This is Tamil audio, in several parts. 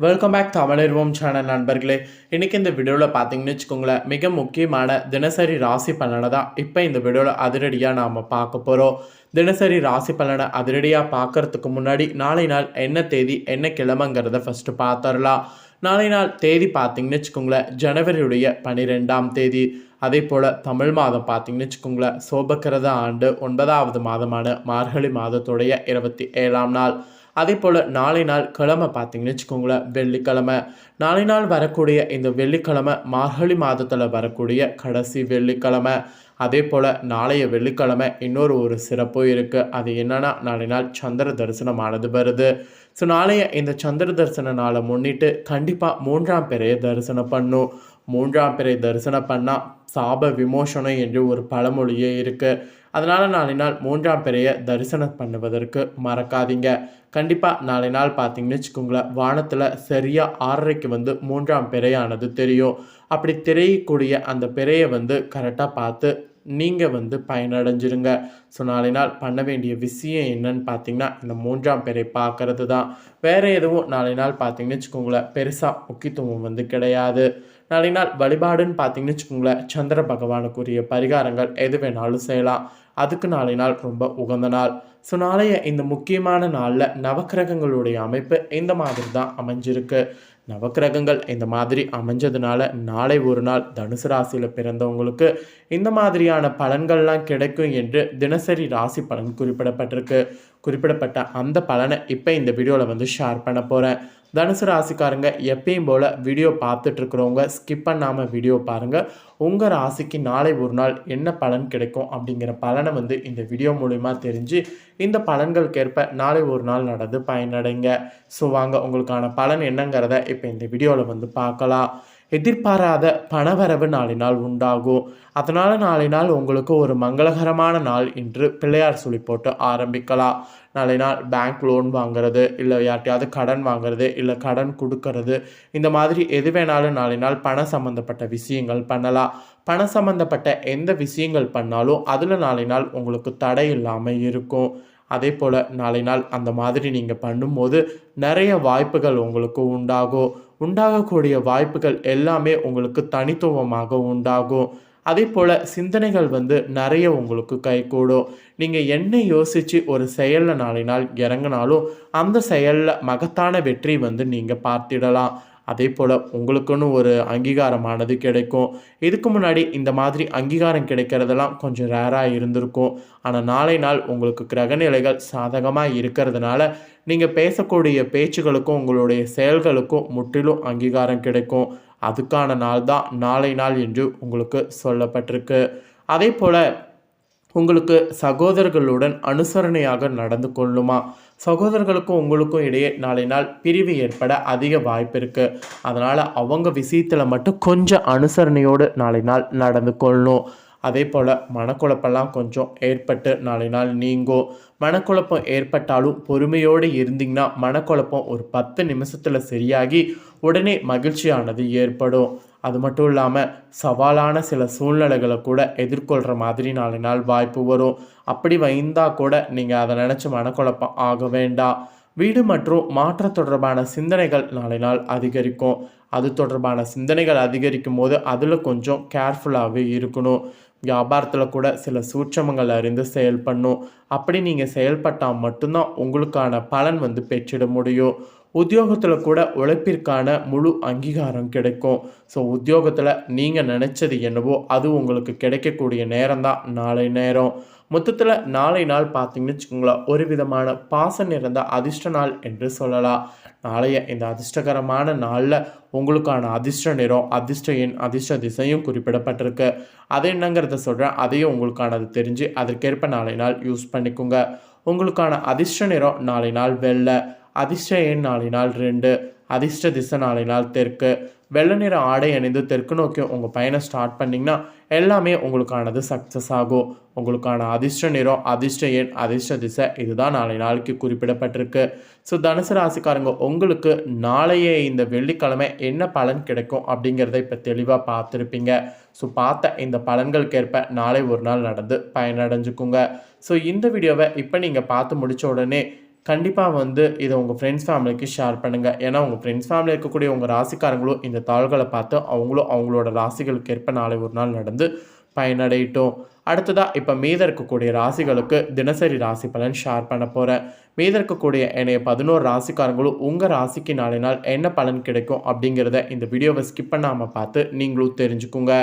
வெல்கம் பேக் தமிழர்வோம் சேனல் நண்பர்களே. இன்றைக்கி இந்த வீடியோவில் பார்த்தீங்கன்னு வச்சுக்கோங்களேன் மிக முக்கியமான தினசரி ராசி பலனை தான் இப்போ இந்த வீடியோவில் அதிரடியாக நாம் பார்க்க போகிறோம் தினசரி ராசி பலனை அதிரடியாக பார்க்கறதுக்கு முன்னாடி நாளை நாள் என்ன தேதி என்ன கிழமைங்கிறத ஃபஸ்ட்டு பார்த்துடலாம் நாளை நாள் தேதி பார்த்தீங்கன்னு வச்சுக்கோங்களேன் ஜனவரியுடைய பன்னிரெண்டாம் தேதி. அதே போல் தமிழ் மாதம் பார்த்தீங்கன்னு வச்சுக்கோங்களேன் சோபக்கிரத ஆண்டு ஒன்பதாவது மாதமான மார்கழி மாதத்துடைய இருபத்தி ஏழாம் நாள். அதே போல் நாளை நாள் கிழமை பார்த்தீங்கன்னு வச்சுக்கோங்களேன் வெள்ளிக்கிழமை. நாளை நாள் வரக்கூடிய இந்த வெள்ளிக்கிழமை மார்கழி மாதத்தில் வரக்கூடிய கடைசி வெள்ளிக்கிழமை. அதே போல் நாளைய வெள்ளிக்கிழமை இன்னொரு ஒரு சிறப்பு இருக்குது அது என்னன்னா நாளை நாள் சந்திர தரிசனமானது வருது. ஸோ நாளைய இந்த சந்திர தரிசன நாளை முன்னிட்டு கண்டிப்பாக மூன்றாம் பிறையை தரிசனம் பண்ணும். மூன்றாம் பிறை தரிசனம் பண்ணால் சாப விமோசனம் என்று ஒரு பழமொழியே இருக்குது அதனால் நாளை நாள் மூன்றாம் பிறையை தரிசனம் பண்ணுவதற்கு மறக்காதீங்க. கண்டிப்பாக நாளை நாள் பார்த்தீங்கன்னு வச்சுக்கோங்களேன் வானத்தில் சரியாக ஆறரைக்கு வந்து மூன்றாம் பிறையானது தெரியும். அப்படி தெரியக்கூடிய அந்த பிறையை வந்து கரெக்டாக பார்த்து நீங்கள் வந்து பயனடைஞ்சிருங்க. ஸோ நாளை நாள் பண்ண வேண்டிய விஷயம் என்னன்னு பார்த்தீங்கன்னா இந்த மூன்றாம் பிறை பார்க்கறது தான் வேறு எதுவும் நாளை நாள் பார்த்தீங்கன்னு வச்சுக்கோங்களேன் பெருசாக முக்கியத்துவம் வந்து கிடையாது. நாளை நாள் வழிபாடுன்னு பார்த்தீங்கன்னு வச்சுக்கோங்களேன் சந்திர பகவானுக்குரிய பரிகாரங்கள் எது வேணாலும் செய்யலாம். அதுக்கு நாளை நாள் ரொம்ப உகந்த நாள். ஸோ நாளைய இந்த முக்கியமான நாளில் நவக்கிரகங்களுடைய அமைப்பு இந்த மாதிரி தான் அமைஞ்சிருக்கு. நவக்கிரகங்கள் இந்த மாதிரி அமைஞ்சதுனால நாளை ஒரு நாள் தனுசு ராசியில் பிறந்தவங்களுக்கு இந்த மாதிரியான பலன்கள்லாம் கிடைக்கும் என்று தினசரி ராசி பலன் குறிப்பிடப்பட்டிருக்கு. குறிப்பிடப்பட்ட அந்த பலனை இப்போ இந்த வீடியோவில் வந்து ஷேர் பண்ண போகிறேன் தனுசு ராசிக்காரங்க எப்பயும் போல் வீடியோ பார்த்துட்ருக்குறவங்க ஸ்கிப் பண்ணாமல் வீடியோ பாருங்கள் உங்கள் ராசிக்கு நாளை ஒரு நாள் என்ன பலன் கிடைக்கும் அப்படிங்கிற பலனை வந்து இந்த வீடியோ மூலிமா தெரிஞ்சு இந்த பலன்களுக்கேற்ப நாளை ஒரு நாள் நடந்து பயனடைங்க. ஸோ வாங்க உங்களுக்கான பலன் என்னங்கிறத இப்போ இந்த வீடியோவில் வந்து பார்க்கலாம். எதிர்பாராத பணவரவு நாளை நாள் உண்டாகும். அதனால் நாளை நாள் உங்களுக்கு ஒரு மங்களகரமான நாள் என்று பிள்ளையார் சொல்லி போட்டு ஆரம்பிக்கலாம். நாளை நாள் பேங்க் லோன் வாங்குறது இல்லை யார்ட்டையாவது கடன் வாங்குறது இல்லை கடன் கொடுக்கறது இந்த மாதிரி எது வேணாலும் நாளை நாள் பணம் சம்மந்தப்பட்ட விஷயங்கள் பண்ணலாம். பணம் சம்மந்தப்பட்ட எந்த விஷயங்கள் பண்ணாலும் அதில் நாளை நாள் உங்களுக்கு தடை இல்லாமல் இருக்கும். அதே போல் நாளை நாள் அந்த மாதிரி நீங்கள் பண்ணும்போது நிறைய வாய்ப்புகள் உங்களுக்கு உண்டாகும் உண்டாகக்கூடிய வாய்ப்புகள் எல்லாமே உங்களுக்கு தனித்துவமாக உண்டாகும். அதே போல் சிந்தனைகள் வந்து நிறைய உங்களுக்கு கைகூடும். நீங்கள் என்ன யோசித்து ஒரு செயலில் நாளை நாள் இறங்கினாலும் அந்த செயலில் மகத்தான வெற்றி வந்து நீங்கள் பார்த்திடலாம். அதே போல் உங்களுக்குன்னு ஒரு அங்கீகாரமானது கிடைக்கும். இதுக்கு முன்னாடி இந்த மாதிரி அங்கீகாரம் கிடைக்கிறதெல்லாம் கொஞ்சம் ரேராக இருந்திருக்கும். ஆனால் நாளை நாள் உங்களுக்கு கிரகநிலைகள் சாதகமாக இருக்கிறதுனால நீங்கள் பேசக்கூடிய பேச்சுகளுக்கும் உங்களுடைய செயல்களுக்கும் முற்றிலும் அங்கீகாரம் கிடைக்கும். அதுக்கான நாள் தான் நாளை நாள் என்று உங்களுக்கு சொல்லப்பட்டிருக்கு. அதே போல் உங்களுக்கு சகோதரர்களுடன் அனுசரணையாக நடந்து கொள்ளுமா? சகோதரர்களுக்கும் உங்களுக்கும் இடையே நாளை நாள் பிரிவு ஏற்பட அதிக வாய்ப்பு இருக்குது அதனால் அவங்க விஷயத்தில் மட்டும் கொஞ்சம் அனுசரணையோடு நாளை நாள் நடந்து கொள்ளணும். அதே போல் மனக்குழப்பெல்லாம் கொஞ்சம் ஏற்பட்டு நாளை நாள் நீங்கும் மனக்குழப்பம் ஏற்பட்டாலும் பொறுமையோடு இருந்தீங்கன்னா மனக்குழப்பம் ஒரு பத்து நிமிஷத்தில் சரியாகி உடனே மகிழ்ச்சியானது ஏற்படும். அது மட்டும் இல்லாமல் சவாலான சில சூழ்நிலைகளை கூட எதிர்கொள்கிற மாதிரி நாளை நாள் வாய்ப்பு வரும். அப்படி வைந்தால் கூட நீங்கள் அதை நினச்சி மனக்குழப்பம் ஆக வேண்டாம் வீடு மற்றும் மாற்ற தொடர்பான சிந்தனைகள் நாளை நாள் அதிகரிக்கும். அது தொடர்பான சிந்தனைகள் அதிகரிக்கும் போது அதில் கொஞ்சம் கேர்ஃபுல்லாகவே இருக்கணும். வியாபாரத்தில் கூட சில சூட்சமங்கள் அறிந்து செயல்படணும். அப்படி நீங்கள் செயல்பட்டால் மட்டும்தான் உங்களுக்கான பலன் வந்து பெற்றிட முடியும். உத்தியோகத்தில் கூட உழைப்பிற்கான முழு அங்கீகாரம் கிடைக்கும். ஸோ உத்தியோகத்தில் நீங்கள் நினச்சது என்னவோ அது உங்களுக்கு கிடைக்கக்கூடிய நேரம் தான் நாளை நேரம். மொத்தத்தில் நாளை நாள் பார்த்தீங்கன்னு வச்சுக்கோங்களேன் ஒரு விதமான பாசம் நிறைந்த அதிர்ஷ்ட நாள் என்று சொல்லலாம். நாளைய இந்த அதிர்ஷ்டகரமான நாளில் உங்களுக்கான அதிர்ஷ்ட நிறம் அதிர்ஷ்ட எண் அதிர்ஷ்ட திசையும் குறிப்பிடப்பட்டிருக்கு. அது என்னங்கிறத சொல்கிறேன் அதையும் உங்களுக்கானது தெரிஞ்சு அதற்கேற்ப நாளை நாள் யூஸ் பண்ணிக்கோங்க. உங்களுக்கான அதிர்ஷ்ட நிறம் நாளை நாள் வெள்ளை. அதிர்ஷ்ட எண் நாளை நாள் ரெண்டு அதிர்ஷ்ட திசை நாளை நாள் தெற்கு. வெள்ளை நிற ஆடை அணிந்து தெற்கு நோக்கி உங்கள் பயணம் ஸ்டார்ட் பண்ணிங்கன்னா எல்லாமே உங்களுக்கானது சக்ஸஸ் ஆகும். உங்களுக்கான அதிர்ஷ்ட நிறம் அதிர்ஷ்ட எண் அதிர்ஷ்ட திசை இதுதான் நாளை நாளைக்கு குறிப்பிடப்பட்டிருக்கு. ஸோ தனுசு ராசிக்காரங்க உங்களுக்கு நாளைய இந்த வெள்ளிக்கிழமை என்ன பலன் கிடைக்கும் அப்படிங்கிறத இப்போ தெளிவாக பார்த்துருப்பீங்க. ஸோ பார்த்த இந்த பலன்களுக்கேற்ப நாளை ஒரு நாள் நடந்து பயனடைஞ்சுக்குங்க. ஸோ இந்த வீடியோவை இப்போ நீங்கள் பார்த்து முடித்த உடனே கண்டிப்பாக வந்து இதை உங்கள் ஃப்ரெண்ட்ஸ் ஃபேமிலிக்கு ஷேர் பண்ணுங்கள் ஏன்னா உங்கள் ஃப்ரெண்ட்ஸ் ஃபேமிலி இருக்கக்கூடிய உங்கள் ராசிக்காரங்களும் இந்த தாள்களை பார்த்து அவங்களும் அவங்களோட ராசிகளுக்கு ஏற்ப நாளை ஒரு நாள் நடந்து பயனடையட்டும். அடுத்ததாக இப்போ மீத இருக்கக்கூடிய ராசிகளுக்கு தினசரி ராசி பலன் ஷேர் பண்ண போகிறேன் மீத இருக்கக்கூடிய என்னைய பதினோரு ராசிக்காரங்களும் உங்கள் ராசிக்கு நாளை நாள் என்ன பலன் கிடைக்கும் அப்படிங்கிறத இந்த வீடியோவை ஸ்கிப் பண்ணாமல் பார்த்து நீங்களும் தெரிஞ்சுக்குங்க.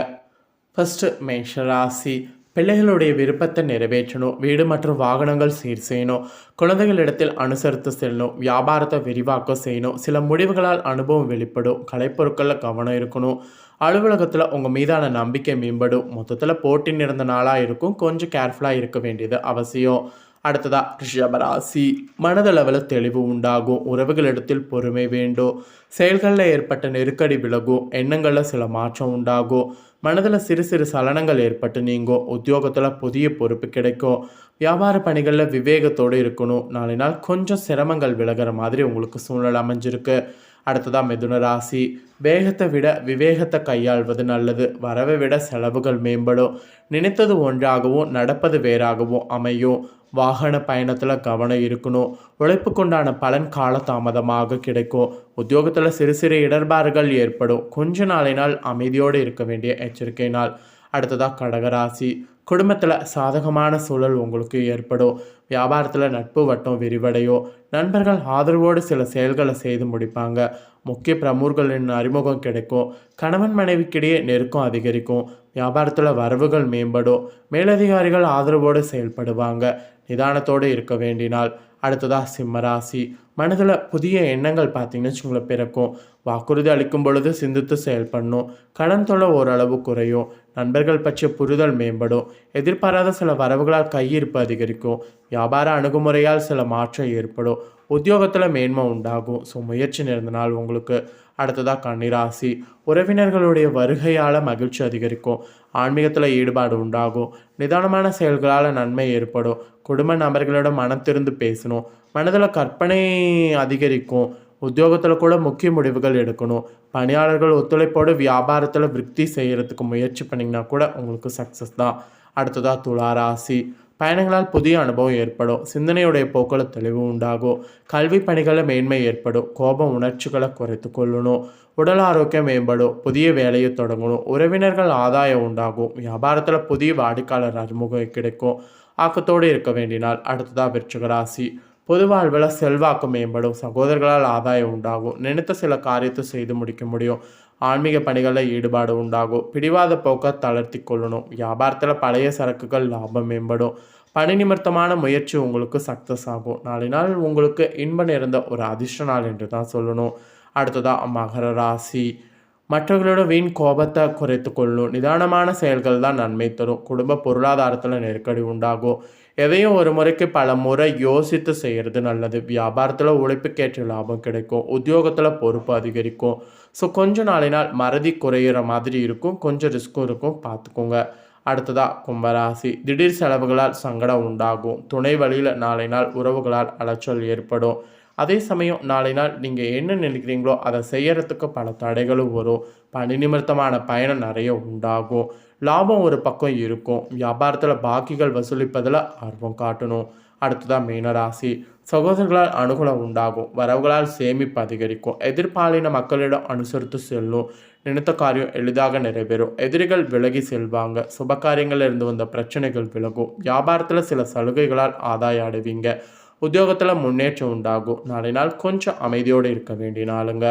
ஃபஸ்ட்டு மேஷ ராசி. பிள்ளைகளுடைய விருப்பத்தை நிறைவேற்றணும் வீடு மற்றும் வாகனங்கள் சீர் செய்யணும் குழந்தைகளிடத்தில் அனுசரித்து செல்லணும் வியாபாரத்தை விரிவாக்கம் செய்யணும் சில முடிவுகளால் அனுபவம் வெளிப்படும் கலைப்பொருட்களில் கவனம் இருக்கணும். அலுவலகத்தில் உங்கள் மீதான நம்பிக்கை மேம்படும். மொத்தத்தில் போட்டி நிறந்த நாளாக இருக்கும். கொஞ்சம் கேர்ஃபுல்லாக இருக்க வேண்டியது அவசியம். அடுத்ததாக ரிஷபராசி. மனதளவில் தெளிவு உண்டாகும். உறவுகளிடத்தில் பொறுமை வேண்டும் செயல்களில் ஏற்பட்ட நெருக்கடி விலகும் எண்ணங்களில் சில மாற்றம் உண்டாகும். மனதில் சிறு சிறு சலனங்கள் ஏற்பட்டு நீங்கும் உத்தியோகத்தில் புதிய பொறுப்பு கிடைக்கும். வியாபார பணிகளில் விவேகத்தோடு இருக்கணும். நாளை நாள் கொஞ்சம் சிரமங்கள் விலகிற மாதிரி உங்களுக்கு சூழ்நிலை அமைஞ்சிருக்கு. அடுத்ததாக மிதுன ராசி. வேகத்தை விட விவேகத்தை கையாள்வது நல்லது. வரவை விட செலவுகள் மேம்படும். நினைத்தது ஒன்றாகவும் நடப்பது வேறாகவும் அமையும். வாகன பயணத்தில் கவனம் இருக்கணும். உழைப்புக்குண்டான பலன் காலதாமதமாக கிடைக்கும். உத்தியோகத்தில் சிறு சிறு இடர்பாடுகள் ஏற்படும். கொஞ்ச நாளினால் அமைதியோடு இருக்க வேண்டிய எச்சரிக்கை நாள். அடுத்ததாக கடகராசி. குடும்பத்தில் சாதகமான சூழல் உங்களுக்கு ஏற்படும். வியாபாரத்தில் நட்பு வட்டம் விரிவடையும். நண்பர்கள் ஆதரவோடு சில செயல்களை செய்து முடிப்பாங்க. முக்கிய பிரமுகர்களின் அறிமுகம் கிடைக்கும். கணவன் மனைவிக்கிடையே நெருக்கம் அதிகரிக்கும். வியாபாரத்தில் வரவுகள் மேம்படும். மேலதிகாரிகள் ஆதரவோடு செயல்படுவாங்க. நிதானத்தோடு இருக்க வேண்டினால் அடுத்ததாக சிம்மராசி மனதில் புதிய எண்ணங்கள் பார்த்தீங்கன்னு வச்சுங்களேன் பிறக்கும். வாக்குறுதி அளிக்கும் பொழுது சிந்தித்து செயல்படணும் கடன் தொலை ஓரளவு குறையும். நண்பர்கள் பற்றிய புரிதல் மேம்படும். எதிர்பாராத சில வரவுகளால் கையிருப்பு அதிகரிக்கும். வியாபார அணுகுமுறையால் சில மாற்றம் ஏற்படும். உத்தியோகத்தில் மேன்மை உண்டாகும். ஸோ முயற்சி நிறைந்த நாள் உங்களுக்கு அடுத்ததாக கன்னிராசி. உறவினர்களுடைய வருகையால் மகிழ்ச்சி அதிகரிக்கும். ஆன்மீகத்தில் ஈடுபாடு உண்டாகும். நிதானமான செயல்களால் நன்மை ஏற்படும். குடும்ப நபர்களிடம் மனம் திறந்து பேசணும். மனதில் கற்பனை அதிகரிக்கும். உத்தியோகத்தில் கூட முக்கிய முடிவுகள் எடுக்கணும். பணியாளர்கள் ஒத்துழைப்போடு வியாபாரத்தில் விருத்தி செய்கிறதுக்கு முயற்சி பண்ணிங்கன்னா கூட உங்களுக்கு சக்ஸஸ் தான். அடுத்ததாக துளாராசி. பயணங்களால் புதிய அனுபவம் ஏற்படும். சிந்தனையுடைய போக்கில் தெளிவு உண்டாகும். கல்வி பணிகளில் மேன்மை ஏற்படும். கோபம் உணர்ச்சிகளை குறைத்து கொள்ளணும். உடல் ஆரோக்கியம் மேம்படும். புதிய வேலையை தொடங்கணும். உறவினர்கள் ஆதாயம் உண்டாகும். வியாபாரத்தில் புதிய வாடிக்கையாளர் அறிமுகம் கிடைக்கும். ஆக்கத்தோடு இருக்க வேண்டினால் அடுத்ததாக விருச்சிக ராசி. பொதுவாழ்வில் செல்வாக்கு மேம்படும் சகோதரர்களால் ஆதாயம் உண்டாகும் நினைத்த சில காரியத்தை செய்து முடிக்க முடியும் ஆன்மீக பணிகளில் ஈடுபாடு உண்டாகும் பிடிவாத போக்கை தளர்த்தி கொள்ளணும் வியாபாரத்தில் பழைய சரக்குகள் லாபம் மேம்படும் பணி நிமித்தமான முயற்சி உங்களுக்கு சக்ஸஸ் ஆகும் நாளை நாள் உங்களுக்கு இன்பம் நிறைந்த ஒரு அதிர்ஷ்ட நாள் என்று தான் சொல்லணும் அடுத்ததாக மகர ராசி மற்றவர்களோட வீண் கோபத்தை குறைத்து கொள்ளும் நிதானமான செயல்கள் தான் நன்மை தரும். குடும்ப பொருளாதாரத்தில் நெருக்கடி உண்டாகும். எதையும் ஒரு முறைக்கு பல முறை யோசித்து செய்கிறது நல்லது. வியாபாரத்தில் உழைப்புக்கேற்ற லாபம் கிடைக்கும். உத்தியோகத்தில் பொறுப்பு அதிகரிக்கும். ஸோ கொஞ்ச நாளினால் மறதி குறையிற மாதிரி இருக்கும். கொஞ்சம் ரிஸ்க்கும் இருக்கும். பார்த்துக்கோங்க. அடுத்ததாக கும்பராசி. திடீர் செலவுகளால் சங்கடம் உண்டாகும். துணை வழியில் நாளை நாள் உறவுகளால் அலைச்சல் ஏற்படும். அதே சமயம் நாளை நாள் நீங்கள் என்ன நினைக்கிறீங்களோ அதை செய்யறதுக்கு பல தடைகளும் வரும். பணி நிமித்தமான பயணம் நிறைய உண்டாகும். லாபம் ஒரு பக்கம் இருக்கும். வியாபாரத்தில் பாக்கிகள் வசூலிப்பதில் ஆர்வம் காட்டணும். அடுத்ததாக மீனராசி சகோதரர்களால் அனுகூலம் உண்டாகும். வரவுகளால் சேமிப்பு அதிகரிக்கும். எதிர்பாலின மக்களிடம் அனுசரித்து செல்லும். நினைத்த காரியம் எளிதாக நிறைவேறும். எதிரிகள் விலகி செல்வாங்க. சுப காரியங்களில் இருந்து வந்த பிரச்சனைகள் விலகும். வியாபாரத்தில் சில சலுகைகளால் ஆதாயம் அடைவீங்க. உத்தியோகத்தில் முன்னேற்றம் உண்டாகும். நாளை நாள் கொஞ்சம் அமைதியோடு இருக்க வேண்டிய நாளுங்க.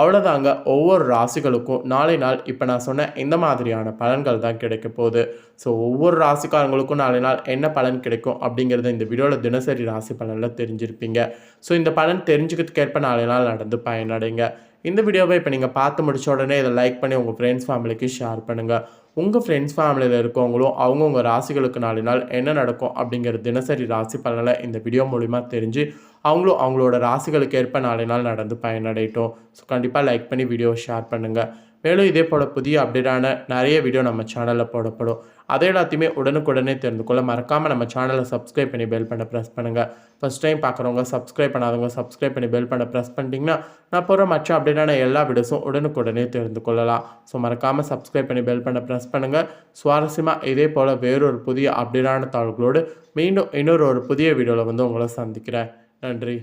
அவ்வளோதாங்க ஒவ்வொரு ராசிகளுக்கும் நாளை நாள் இப்போ நான் சொன்ன இந்த மாதிரியான பலன்கள் தான் கிடைக்க போகுது. ஸோ ஒவ்வொரு ராசிக்காரங்களுக்கும் நாளை நாள் என்ன பலன் கிடைக்கும் அப்படிங்கிறத இந்த வீடியோவில் தினசரி ராசி பலனில் தெரிஞ்சிருப்பீங்க. ஸோ இந்த பலன் தெரிஞ்சுக்கிறதுக்கேற்ப நாளை நாள் நடந்து பயனடைங்க. இந்த வீடியோவை இப்போ நீங்கள் பார்த்து முடிச்ச உடனே இதை லைக் பண்ணி உங்கள் ஃப்ரெண்ட்ஸ் ஃபேமிலிக்கு ஷேர் பண்ணுங்கள் உங்கள் ஃப்ரெண்ட்ஸ் ஃபேமிலியில் இருக்கவங்களும் அவங்கவுங்க ராசிகளுக்கு நாலு நாள் என்ன நடக்கும் அப்படிங்கிற தினசரி ராசி பலனை இந்த வீடியோ மூலிமா தெரிஞ்சு அவங்களும் அவங்களோட ராசிகளுக்கு ஏற்ப நாளை நாள் நடந்து பயனடையட்டும். ஸோ கண்டிப்பாக லைக் பண்ணி வீடியோ ஷேர் பண்ணுங்கள் மேலும் இதே போல் புதிய அப்டேட்டான நிறைய வீடியோ நம்ம சேனலில் போடப்படும். அதை எல்லாத்தையுமே உடனுக்குடனே தெரிந்து கொள்ள மறக்காமல் நம்ம சேனலை சப்ஸ்கிரைப் பண்ணி பெல் பண்ண ப்ரெஸ் பண்ணுங்கள் ஃபஸ்ட் டைம் பார்க்குறவங்க சப்ஸ்கிரைப் பண்ணாதவங்க சப்ஸ்கிரைப் பண்ணி பெல் பண்ண ப்ரெஸ் பண்ணிட்டீங்கன்னா நான் போகிற மற்ற அப்டேட்டான எல்லா வீடியோஸும் உடனுக்குடனே தெரிந்து கொள்ளலாம். ஸோ மறக்காமல் சப்ஸ்கிரைப் பண்ணி பெல் பண்ண ப்ரெஸ் பண்ணுங்கள் சுவாரஸ்யமாக இதே போல் வேறொரு புதிய அப்டேட்டான தாள்களோடு மீண்டும் இன்னொரு ஒரு புதிய வீடியோவில் வந்து உங்களை சந்திக்கிறேன். நன்றி.